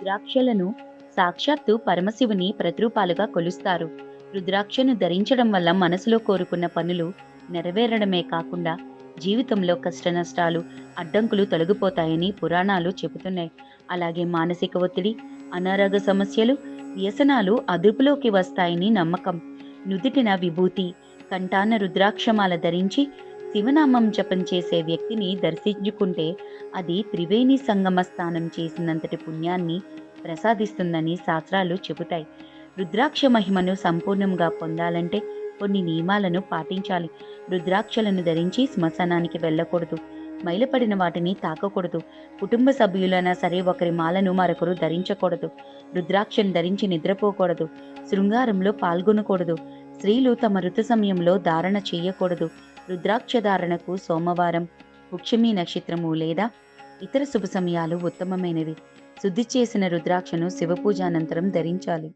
రుద్రాక్షలను సాక్షాత్తు పరమశివుని ప్రతిరూపాలుగా కొలుస్తారు. రుద్రాక్షను ధరించడం వల్ల మనసులో కోరుకున్న పనులు నెరవేరడమే కాకుండా జీవితంలో కష్టనష్టాలు అడ్డంకులు తొలగిపోతాయని పురాణాలు చెబుతున్నాయి. అలాగే మానసిక ఒత్తిడి అనారోగ్య సమస్యలు వ్యసనాలు అదుపులోకి వస్తాయని నమ్మకం. నుదుటిన విభూతి కంఠాన రుద్రాక్షమాల ధరించి శివనామం జపం చేసే వ్యక్తిని దర్శించుకుంటే అది త్రివేణి సంగమ స్నానం చేసినంతటి పుణ్యాన్ని ప్రసాదిస్తుందని శాస్త్రాలు చెబుతాయి. రుద్రాక్ష మహిమను సంపూర్ణంగా పొందాలంటే కొన్ని నియమాలను పాటించాలి. రుద్రాక్షలను ధరించి శ్మశానానికి వెళ్ళకూడదు. మైలపడిన వాటిని తాకకూడదు. కుటుంబ సభ్యులైనా సరే ఒకరి మాలను మరొకరు ధరించకూడదు. రుద్రాక్షను ధరించి నిద్రపోకూడదు. శృంగారంలో పాల్గొనకూడదు. స్త్రీలు తమ ఋతు సమయంలో ధారణ చేయకూడదు. రుద్రాక్ష ధారణకు సోమవారం పుక్షమి నక్షత్రము లేదా ఇతర శుభ సమయాలు ఉత్తమమైనవి. శుద్ధి చేసిన రుద్రాక్షను శివపూజ అనంతరం ధరించాలి.